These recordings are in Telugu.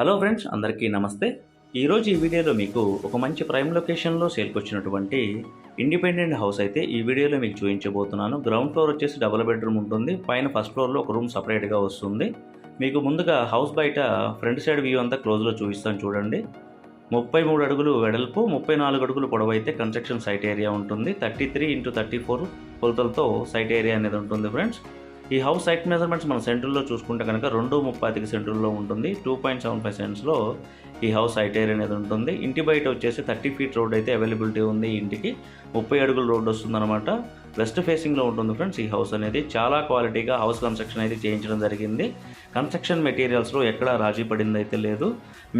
హలో ఫ్రెండ్స్ అందరికీ నమస్తే. ఈరోజు ఈ వీడియోలో మీకు ఒక మంచి ప్రైమ్ లొకేషన్లో సేల్కి వచ్చినటువంటి ఇండిపెండెంట్ హౌస్ అయితే ఈ వీడియోలో మీకు చూపించబోతున్నాను. గ్రౌండ్ ఫ్లోర్ వచ్చేసి డబుల్ బెడ్రూమ్ ఉంటుంది. పైన ఫస్ట్ ఫ్లోర్లో ఒక రూమ్ సపరేట్గా వస్తుంది. మీకు ముందుగా హౌస్ బయట ఫ్రంట్ సైడ్ వ్యూ అంతా క్లోజ్లో చూపిస్తాను చూడండి. ముప్పై మూడు అడుగులు వెడల్పు ముప్పై నాలుగు అడుగులు పొడవు అయితే కన్స్ట్రక్షన్ సైట్ ఏరియా ఉంటుంది. Thirty three into thirty four కొలతలతో సైట్ ఏరియా అనేది ఉంటుంది ఫ్రెండ్స్. ఈ హౌస్ సైట్ మెజర్మెంట్స్ మన సెంట్రల్లో చూసుకుంటే కనుక రెండు ముప్పాతికి సెంట్రల్లో ఉంటుంది. టూ పాయింట్ సెవెన్ ఫైవ్ సెంట్స్లో ఈ హౌస్ సైట్ ఏరియా అనేది ఉంటుంది. ఇంటి బయట వచ్చేసి థర్టీ ఫీట్ రోడ్ అయితే అవైలబిలిటీ ఉంది ఇంటికి. ముప్పై అడుగుల రోడ్ వస్తుందన్నమాట. వెస్ట్ ఫేసింగ్లో ఉంటుంది ఫ్రెండ్స్ ఈ హౌస్ అనేది. చాలా క్వాలిటీగా హౌస్ కన్స్ట్రక్షన్ అయితే చేయించడం జరిగింది. కన్స్ట్రక్షన్ మెటీరియల్స్లో ఎక్కడా రాజీ పడింది అయితే లేదు.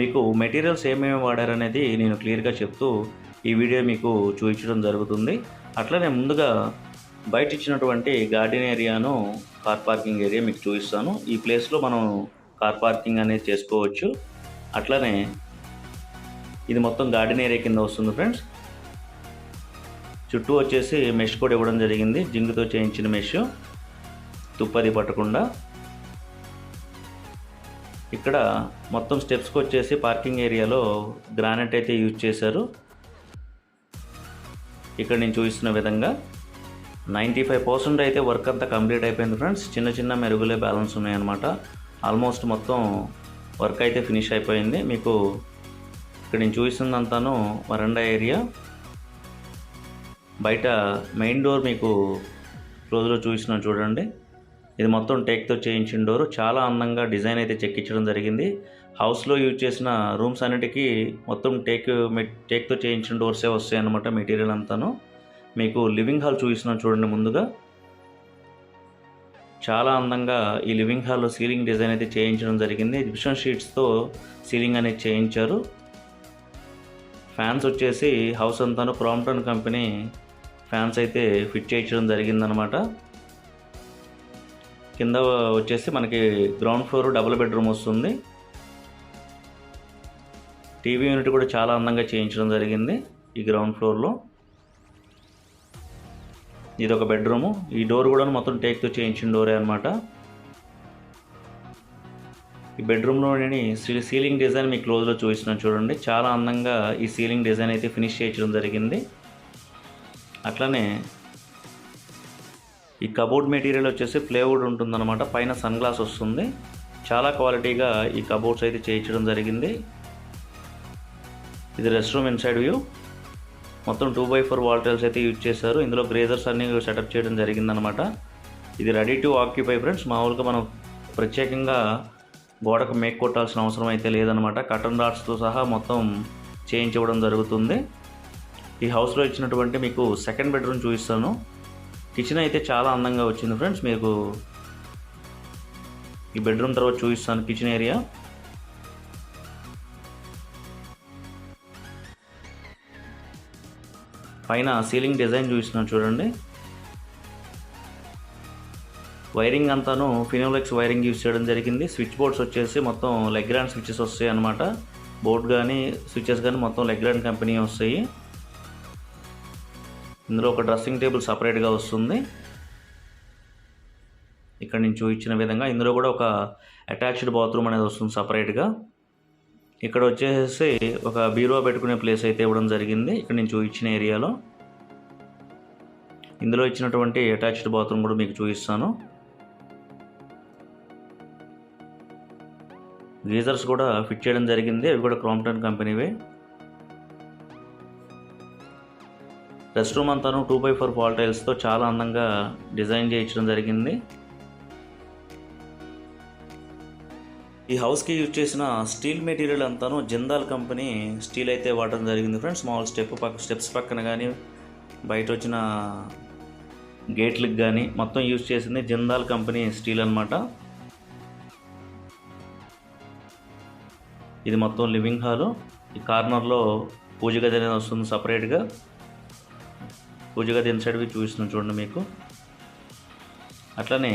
మీకు మెటీరియల్స్ ఏమేమి వాడారనేది నేను క్లియర్గా చెప్తూ ఈ వీడియో మీకు చూపించడం జరుగుతుంది. అట్లనే ముందుగా బయట ఇచ్చినటువంటి గార్డెన్ ఏరియాను కార్ పార్కింగ్ ఏరియా మీకు చూపిస్తాను. ఈ ప్లేస్లో మనం కార్ పార్కింగ్ అనేది చేసుకోవచ్చు. అట్లనే ఇది మొత్తం గార్డెన్ ఏరియా కింద వస్తుంది ఫ్రెండ్స్. చుట్టూ వచ్చేసి మెష్ కూడా ఇవ్వడం జరిగింది. జింగుతో చేయించిన మెష్. తుప్పది పట్టకుండా. ఇక్కడ మొత్తం స్టెప్స్కి వచ్చేసి పార్కింగ్ ఏరియాలో గ్రానైట్ అయితే యూజ్ చేశారు. ఇక్కడ నేను చూపిస్తున్న విధంగా. నైంటీ ఫైవ్ పర్సెంట్ అయితే వర్క్ అంతా కంప్లీట్ అయిపోయింది ఫ్రెండ్స్. చిన్న చిన్న మెరుగులే బ్యాలెన్స్ ఉన్నాయన్నమాట. ఆల్మోస్ట్ మొత్తం వర్క్ అయితే ఫినిష్ అయిపోయింది. మీకు ఇక్కడ నేను చూపిస్తుందంతాను వరండా ఏరియా. బయట మెయిన్ డోర్ మీకు క్లోజ్లో చూపిస్తున్నాను చూడండి. ఇది మొత్తం టేక్తో చేయించిన డోర్. చాలా అందంగా డిజైన్ అయితే చెక్కించడం జరిగింది. హౌస్లో యూజ్ చేసిన రూమ్స్ అన్నిటికీ మొత్తం టేక్ టేక్తో చేయించిన డోర్సే వస్తాయి అన్నమాట మెటీరియల్ అంతాను. మీకు లివింగ్ హాల్ చూపిస్తున్నాను చూడండి ముందుగా. చాలా అందంగా ఈ లివింగ్ హాల్లో సీలింగ్ డిజైన్ అయితే చేయించడం జరిగింది. ఎగ్జిబిషన్ షీట్స్తో సీలింగ్ అనేది చేయించారు. ఫ్యాన్స్ వచ్చేసి హౌస్ అంతాను క్రాంప్టన్ కంపెనీ ఫ్యాన్స్ అయితే ఫిట్ చేయించడం జరిగిందనమాట కింద వచ్చేసి మనకి గ్రౌండ్ ఫ్లోర్ డబుల్ బెడ్రూమ్ వస్తుంది. టీవీ యూనిట్ కూడా చాలా అందంగా చేయించడం జరిగింది ఈ గ్రౌండ్ ఫ్లోర్లో. ఇది ఒక బెడ్రూము. ఈ డోర్ కూడా మొత్తం టేక్తో చేయించిన డోరే అనమాట ఈ బెడ్రూమ్లోని సీలింగ్ డిజైన్ మీ క్లోజ్లో చూపిస్తున్నాను చూడండి. చాలా అందంగా ఈ సీలింగ్ డిజైన్ అయితే ఫినిష్ చేయించడం జరిగింది. అట్లనే ఈ కబోర్డ్ మెటీరియల్ వచ్చేసి ప్లేవుడ్ ఉంటుందన్నమాట. పైన సన్ గ్లాస్ వస్తుంది. చాలా క్వాలిటీగా ఈ కబోర్డ్స్ అయితే చేయించడం జరిగింది. ఇది రెస్ట్ రూమ్ ఇన్సైడ్ వ్యూ. మొత్తం two by four wall tiles అయితే యూజ్ చేశారు. ఇందులో గ్రేజర్స్ అన్ని సెటప్ చేయడం జరిగిందనమాట ఇది రెడీ టు ఆక్యుపై ఫ్రెండ్స్ మామూలుగా మనం ప్రత్యేకంగా గోడకు మేక్ కొట్టాల్సిన అవసరం అయితే లేదనమాట కటన్ రాడ్స్తో సహా మొత్తం చేయించవడం జరుగుతుంది. ఈ హౌస్లో ఇచ్చినటువంటి మీకు సెకండ్ బెడ్రూమ్ చూపిస్తాను. కిచెన్ అయితే చాలా అందంగా వచ్చింది ఫ్రెండ్స్ మీకు ఈ బెడ్రూమ్ తర్వాత చూపిస్తాను కిచెన్ ఏరియా పైన సీలింగ్ డిజైన్ చూపిస్తున్నాను చూడండి. వైరింగ్ అంతాను ఫినోలెక్స్ వైరింగ్ యూస్ చేయడం జరిగింది. స్విచ్ బోర్డ్స్ వచ్చేసి మొత్తం లెగ్రాండ్ స్విచ్చెస్ వస్తాయి అనమాట బోర్డ్ కానీ స్విచ్చెస్ కానీ మొత్తం లెగ్రాండ్ కంపెనీ వస్తాయి. ఇందులో ఒక డ్రెస్సింగ్ టేబుల్ సపరేట్గా వస్తుంది. ఇక్కడ నేను చూపించిన విధంగా ఇందులో కూడా ఒక అటాచ్డ్ బాత్రూమ్ అనేది వస్తుంది సపరేట్గా. ఇక్కడ వచ్చేసి ఒక బీరువా పెట్టుకునే ప్లేస్ అయితే ఇవ్వడం జరిగింది. ఇక్కడ నేను చూపించిన ఏరియాలో. ఇందులో ఇచ్చినటువంటి అటాచ్డ్ బాత్రూమ్ కూడా మీకు చూపిస్తాను. గీజర్స్ కూడా ఫిట్ చేయడం జరిగింది. అవి కూడా క్రాంప్టన్ కంపెనీవే. రెస్ట్ రూమ్ అంతాను టూ బై ఫోర్ వాల్ టైల్స్తో చాలా అందంగా డిజైన్ చేయించడం జరిగింది. ఈ హౌస్కి యూజ్ చేసిన స్టీల్ మెటీరియల్ అంతాను జిందాల్ కంపెనీ స్టీల్ అయితే వాడడం జరిగింది ఫ్రెండ్స్. మామూలు స్టెప్ పక్క స్టెప్స్ పక్కన కానీ బయట వచ్చిన గేట్లకు కానీ మొత్తం యూజ్ చేసింది జిందాల్ కంపెనీ స్టీల్ అనమాట ఇది మొత్తం లివింగ్ హాలు. ఈ కార్నర్లో పూజ గది అనేది వస్తుంది సపరేట్గా. పూజ గది ఇన్సైడ్వి చూపిస్తున్నాం చూడండి మీకు. అట్లనే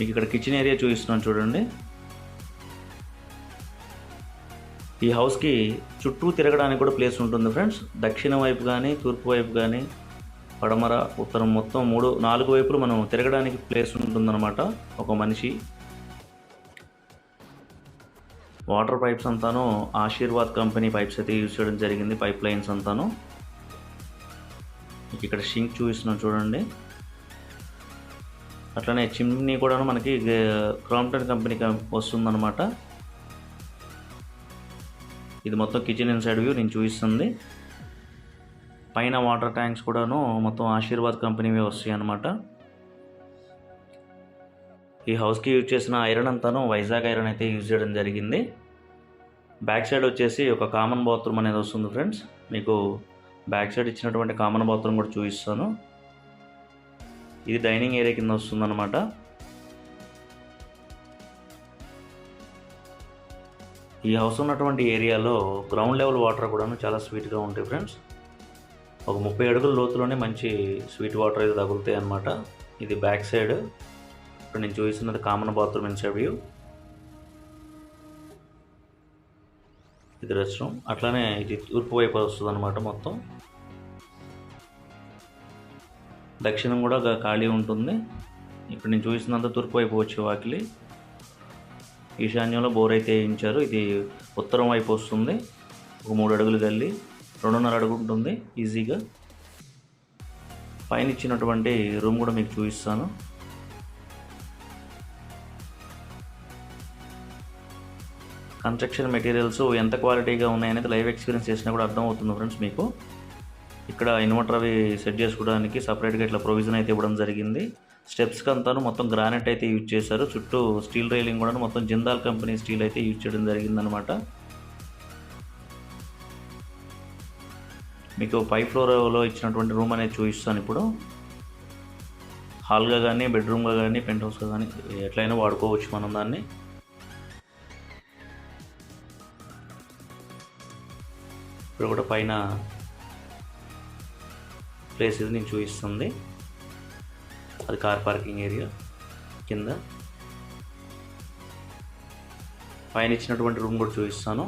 మీకు ఇక్కడ కిచెన్ ఏరియా చూపిస్తున్నాను చూడండి. ఈ హౌస్కి చుట్టూ తిరగడానికి కూడా ప్లేస్ ఉంటుంది ఫ్రెండ్స్ దక్షిణ వైపు కానీ తూర్పు వైపు కానీ పడమర ఉత్తరం మొత్తం మూడు నాలుగు వైపులు మనం తిరగడానికి ప్లేస్ ఉంటుంది ఉంటుందన్నమాట. ఒక మనిషి. వాటర్ పైప్స్ అంతాను ఆశీర్వాద్ కంపెనీ పైప్స్ అయితే యూజ్ చేయడం జరిగింది పైప్ లైన్స్ అంతాను. మీకు ఇక్కడ షింక్ చూపిస్తున్నాం చూడండి. అట్లనే చిమ్నీ కూడా మనకి క్రాంప్టన్ కంపెనీ వస్తుందన్నమాట. ఇది మొత్తం కిచెన్ ఇన్సైడ్ వ్యూ నేను చూపిస్తుంది. పైన వాటర్ ట్యాంక్స్ కూడాను మొత్తం ఆశీర్వాద్ కంపెనీవే వస్తాయి అన్నమాట ఈ హౌస్కి యూజ్ చేసిన ఐరన్ అంతాను వైజాగ్ ఐరన్ అయితే యూజ్ చేయడం జరిగింది. బ్యాక్ సైడ్ వచ్చేసి ఒక కామన్ బాత్రూమ్ అనేది వస్తుంది ఫ్రెండ్స్ మీకు బ్యాక్ సైడ్ ఇచ్చినటువంటి కామన్ బాత్రూమ్ కూడా చూపిస్తాను. ఇది డైనింగ్ ఏరియా కింద వస్తుందన్నమాట. ఈ హౌస్ ఉన్నటువంటి ఏరియాలో గ్రౌండ్ లెవెల్ వాటర్ కూడా చాలా స్వీట్గా ఉంటాయి ఫ్రెండ్స్. ఒక ముప్పై అడుగుల లోతులోనే మంచి స్వీట్ వాటర్ అయితే తగులుతాయి అన్నమాట. ఇది బ్యాక్ సైడ్. ఇప్పుడు నేను చూపిస్తున్నది కామన్ బాత్రూమ్ ఇన్సైడ్ వ్యూ. ఇది రెస్ట్ రూమ్. అట్లానే ఇది తూర్పు వైపు వస్తుంది అనమాట మొత్తం. దక్షిణం కూడా ఖాళీ ఉంటుంది. ఇప్పుడు నేను చూసినంత తూర్పు వైపు వచ్చే వాకిలి. ఈశాన్యంలో బోర్ అయితే వేయించారు. ఇది ఉత్తరం వైపు వస్తుంది. ఒక మూడు అడుగులు గల్లి. రెండున్నర అడుగు ఉంటుంది. ఈజీగా. పైన ఇచ్చినటువంటి రూమ్ కూడా మీకు చూపిస్తాను. కన్స్ట్రక్షన్ మెటీరియల్స్ ఎంత క్వాలిటీగా ఉన్నాయనేది లైవ్ ఎక్స్పీరియన్స్ చేసినా కూడా అర్థమవుతుంది ఫ్రెండ్స్ మీకు. ఇక్కడ ఇన్వర్టర్ అవి సెట్ చేసుకోవడానికి సపరేట్గా ఇట్లా ప్రొవిజన్ అయితే ఇవ్వడం జరిగింది. స్టెప్స్కి అంతాను మొత్తం గ్రానైట్ అయితే యూజ్ చేశారు. చుట్టూ స్టీల్ రైలింగ్ కూడా మొత్తం జిందాల్ కంపెనీ స్టీల్ అయితే యూజ్ చేయడం జరిగిందనమాట మీకు పై ఫ్లోర్లో ఇచ్చినటువంటి రూమ్ అనేది చూపిస్తాను ఇప్పుడు. హాల్గా కానీ బెడ్రూమ్గా కానీ పెంట్ హౌస్గా కానీ ఎట్లయినా వాడుకోవచ్చు మనం దాన్ని. ఇప్పుడు కూడా పైన ప్లేస్ ఇది నేను చూపిస్తుంది. అది కార్ పార్కింగ్ ఏరియా కింద. పైన ఇచ్చినటువంటి రూమ్ కూడా చూపిస్తాను.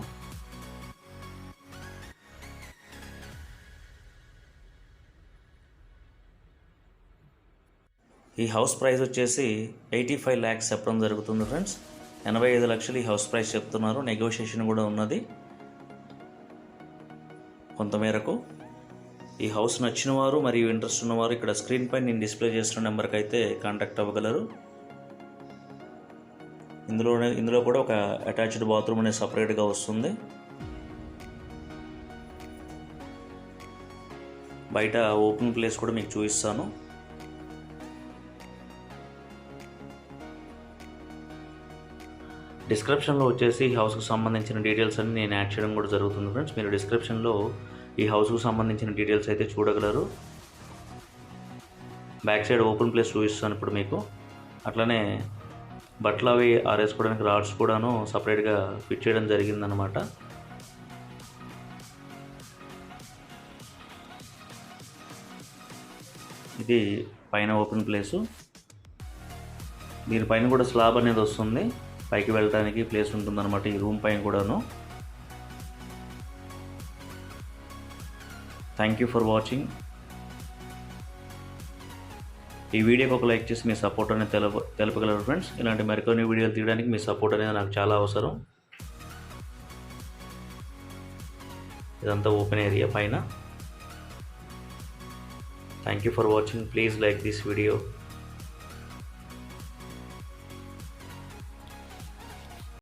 ఈ హౌస్ ప్రైస్ వచ్చేసి ఎయిటీ ఫైవ్ ల్యాక్స్ చెప్పడం జరుగుతుంది ఫ్రెండ్స్. ఎనభై ఐదు లక్షలు ఈ హౌస్ ప్రైస్ చెప్తున్నారు. నెగోషియేషన్ కూడా ఉన్నది. కొంతమేరకు ఈ హౌస్ నచ్చిన వారు మరియు ఇంట్రెస్ట్ ఉన్నవారు ఇక్కడ స్క్రీన్ పై నేను డిస్ప్లే చేస్తున్న నెంబర్కి అయితే కాంటాక్ట్ అవ్వగలరు. ఇందులో ఇందులో కూడా ఒక అటాచ్డ్ బాత్రూమ్ అనేది సపరేట్గా వస్తుంది. బయట ఓపెన్ ప్లేస్ కూడా మీకు చూపిస్తాను. డిస్క్రిప్షన్లో వచ్చేసి హౌస్కి సంబంధించిన డీటెయిల్స్ అన్ని నేను యాడ్ చేయడం కూడా జరుగుతుంది ఫ్రెండ్స్ మీరు డిస్క్రిప్షన్లో ఈ హౌస్కు సంబంధించిన డీటెయిల్స్ అయితే చూడగలరు. బ్యాక్ సైడ్ ఓపెన్ ప్లేస్ చూపిస్తాను ఇప్పుడు మీకు. అట్లనే బట్టలు అవి ఆరేసుకోవడానికి రాడ్స్ కూడాను సపరేట్గా ఫిట్ చేయడం జరిగిందనమాట ఇది పైన ఓపెన్ ప్లేసు. దీనిపైన కూడా స్లాబ్ అనేది వస్తుంది. పైకి వెళ్ళడానికి ప్లేస్ ఉంటుందన్నమాట ఈ రూమ్ పైన కూడాను. థ్యాంక్ యూ ఫర్ వాచింగ్ ఈ వీడియోకి ఒక లైక్ చేసి మీ సపోర్ట్ అనేది తెలప తెలపగలరు ఫ్రెండ్స్ ఇలాంటి మరికొన్ని వీడియోలు తీయడానికి మీ సపోర్ట్ అనేది నాకు చాలా అవసరం. ఇదంతా ఓపెన్ ఏరియా పైన. Thank you for watching please like this video